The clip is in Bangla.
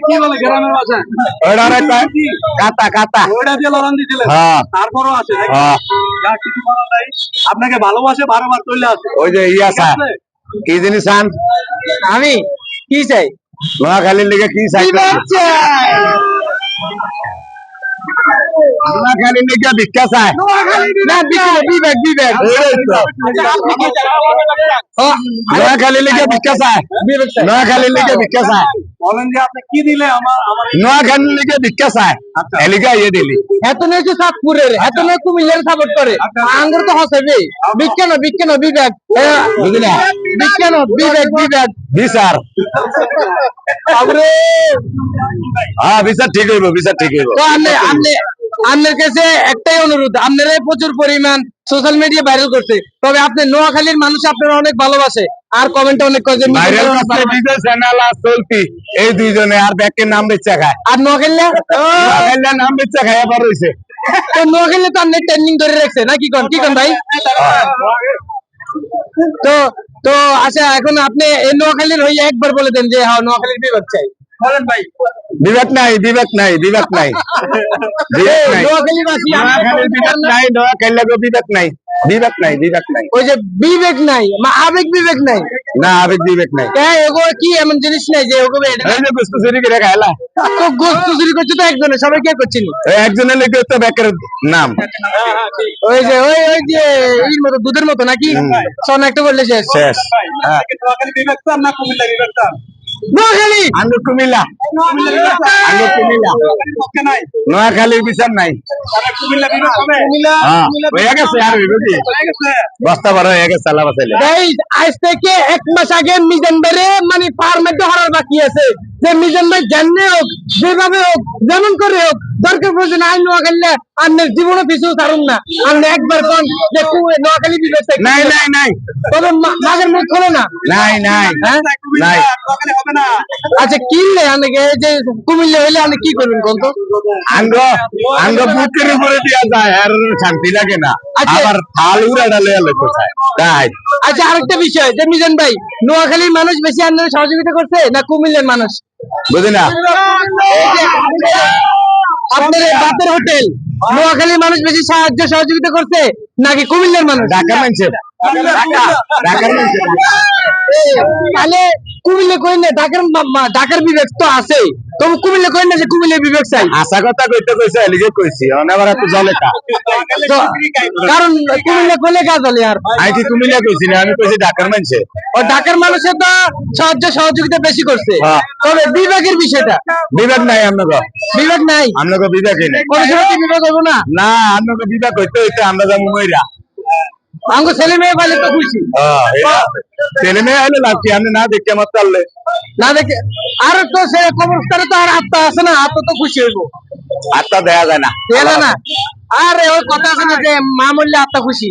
কি বলে গ্রামের ভাষায় ওইটার একটা কাতা কাতা ওইটা দিয়ে লড়ান দিয়েছিলেন হ্যাঁ তারপরও আছে নাকি? হ্যাঁ যা কিছু বলার নাই আপনাকে ভালোবাসে বারবার চলে আসে ওই যে ইয়া স্যার কি জিনিস আন আমি কি চাই নোয়াখালীর লিগে কি চাই নোয়াখালীর লিগে ভিক্ষা চায় না বিবেক বিবেক বিবেক নোয়াখালীর লিগে ভিক্ষা চায় নোয়াখালীর লিগে ভিক্ষা চায় বলেন যে আপনি কি দিলে আমার আমার নোয়াখালীর লিগে ভিক্ষা চায় এলিগা ইয়ে দিলি। এত নয় যে চাঁদপুরের এত নয় কুমিল্লার সাপোর্ট করে? আঙ্গুর তো হসাবে বিজ্ঞান বিজ্ঞান বিবেক। বুঝলি না? বিজ্ঞান বিবেক বিবেক। বিচার তারপরে হ্যাঁ বিচার ঠিক হইব বিচার ঠিক হইব। তো আপনি আপনি আপনার কাছে একটাই অনুরোধ আপনারা প্রচুর পরিমাণ সোশ্যাল মিডিয়া ভাইরাল করছে। তবে আপনি নোয়াখালীর মানুষ আপনারা অনেক ভালোবাসে। আর কমেন্টে অনেক কয় যে ভাইরাল করতে বিজয় চ্যানেল আর চলতি। এই দুইজনে আর ব্যাকের নাম বেচা খায়। আর নোয়াখালী নোয়াখালীর নাম বেচা খায় আবার রয়েছে তো নোয়াখালী তো আপনি ট্রেন্ডিং ধরে রাখছে না কি কোন? কি কোন ভাই? তো তো আচ্ছা এখন আপনি এই নোয়াখালীর হয়ে একবার বলে দেন যে হ্যাঁ নোয়াখালীর বিভাগ চাই। বলেন ভাই। বিবেক নাই বিবেক নাই বিবেক নাই বিবেক নাই বিবেক নাই বিবেক নাই বিবেক নাই ওই যে বিবেক নাই আবেগ বিবেক নাই না আবেগ বিবেক নাই হ্যাঁ এগো কি এমন জিনিস নাই যে ওগো এটা এই যে গুস্তু চুরি করে খাইলা তো গোস্ত চুরি করছে তো একজনে সবাই কে করছেন ওই একজনের লেগে তো ব্যাকের নাম ওই যে ওই ওই যে এই মতো দুধের মতো নাকি সন একটা বললে শেষ শেষ বিবেক বিবেক নোয়াখালী কুমিল্লা। কুমিল্লা। নোয়াখালীর বিচার নাই। হ্যাঁ গেছে আর হইব কি গেছে। বস্তা বড় গেছে আল্লাহ বাসাইলে আজ থেকে এক মাস আগে মিজান মানে পার মধ্যে হওয়ার বাকি আছে। যে মিজান ভাই জানলে হোক যেভাবে হোক যেমন করে হোক দরকার প্রয়োজন আইন নোয়াখালী আর জীবনে পিছু ছাড়ুন না। আপনি একবার কোন যে নোয়াখালী বিবেক নাই নাই নাই। তবে মা- মাঝের মুখ খোলো না। নাই নাই হ্যাঁ? নাই। না। আচ্ছা কিনলে অনেকে এই যে কুমিল্লা হইলে আপনি কি করবেন কোন তো? আঙ্গ আঙ্গ বুকের উপরে দিয়া যায় আর শান্তি লাগে না। আচ্ছা। আবার থাল উড়া ডালে আলো কোথায় তাই। আচ্ছা আরেকটা বিষয় যে মিজান ভাই নোয়াখালীর মানুষ বেশি আপনার সহযোগিতা করছে না কুমিল্লার মানুষ? বুঝি না? আপনার বাতের হোটেল নোয়াখালীর মানুষ বেশি সাহায্য সহযোগিতা করছে নাকি কুমিল্লার মানুষ? ঢাকা মানছে ঢাকার তাহলে কুমিল্লা কই না? ঢাকার মা- মা- ঢাকার বিবেক তো আছে তবু কুমিল্লা কই না যে বিবেক চাই? আশা কথা কইতে কইছে কইছি। জলে কা তো, কারণ কুমিল্লা কইলে কাজ হলে আর। আই কি কুমিল্লা কইছি না? আমি কইছি ঢাকার মানছে ও ঢাকার মানুষের তো সাহায্য সহযোগিতা বেশি করছে। হ্যাঁ। তবে বিবেকের বিষয়টা। বিবেক নাই আপনাকে বিবেক নাই। আপনাকে বিবেকই নাই। কি বিবেক হব না? না আপনাকে বিবেক হইতে হইতে আমরা যাব আমাকে ছেলে মেয়ে পাইলে তো খুশি। এটা আছে। ছেলে মেয়ে হলে লাভ কি? আপনি না দেখে আমার চাললে না দেখে আর তো সে কবরস্থানে তো আর আত্মা আছে না আত্মা তো খুশি হইব। আত্মা দেয়া যায় না। আছে না। আরে ওই কথা আছে না যে মা মরলে আত্মা খুশি।